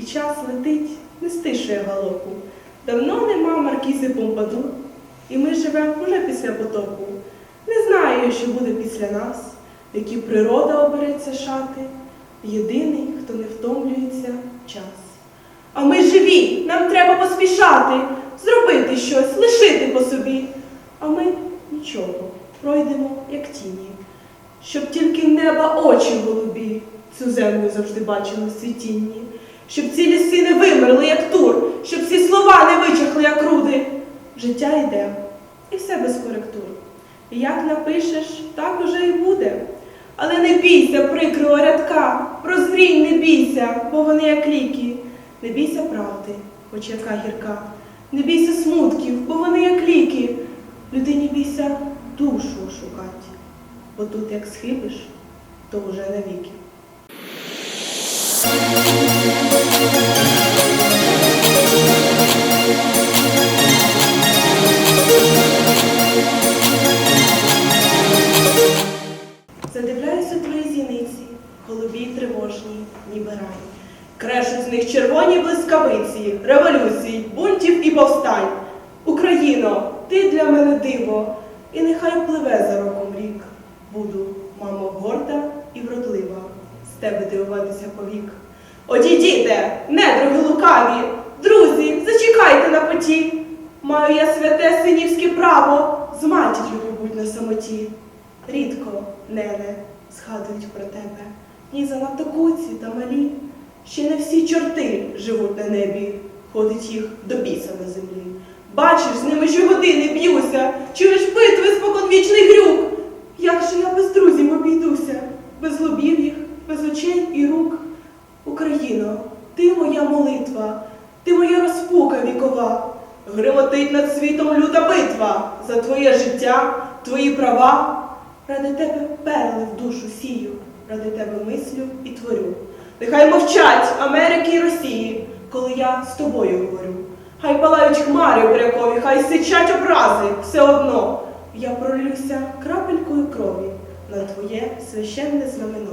і час летить, не стишує галопу. Давно нема маркізи Помпаду, і ми живемо уже після потопу. Не знаю, що буде після нас, які природа обереться шати. Єдиний, хто не втомлюється, час. А ми живі, нам треба поспішати, зробити щось, лишити по собі. А ми нічого, пройдемо, як тіні. Щоб тільки неба очі голубі цю землю завжди бачили в світінні. Щоб ці ліси не вимерли, як тур, щоб ці слова не вичахли, як руди. Життя йде, і все без коректур. Як напишеш, так уже і буде. Але не бійся прикрого рядка, прозрінь не бійся, бо вони як ліки. Не бійся правди, хоч яка гірка. Не бійся смутків, бо вони як ліки. Людині бійся душу шукать, бо тут як схибиш, то вже навіки. Голубі тривожні, ніби рай. Крешуть з них червоні блискавиці, революцій, бунтів і повстань. Україно, ти для мене диво, і нехай пливе за роком рік. Буду, мамо, горда і вродлива, з тебе дивуватися повік. Одійдіте, недруги лукаві, друзі, зачекайте на поті. Маю я святе синівське право з матір'ю побудь на самоті. Рідко, нене, згадують про тебе, ні занадто куці та малі. Ще не всі чорти живуть на небі, ходить їх до біса на землі. Бачиш, з ними щогодини б'юся, чуєш битви споконвічний грюк. Як же я без друзів обійдуся, без лобів їх, без очей і рук. Україно, ти моя молитва, ти моя розпука вікова. Гримотить над світом люта битва за твоє життя, твої права. Ради тебе перли в душу сію, ради тебе мислю і творю. Нехай мовчать Америки і Росії, коли я з тобою говорю. Хай палають хмари бурякові, хай сичать образи, все одно. Я пролюся крапелькою крові на твоє священне знамено.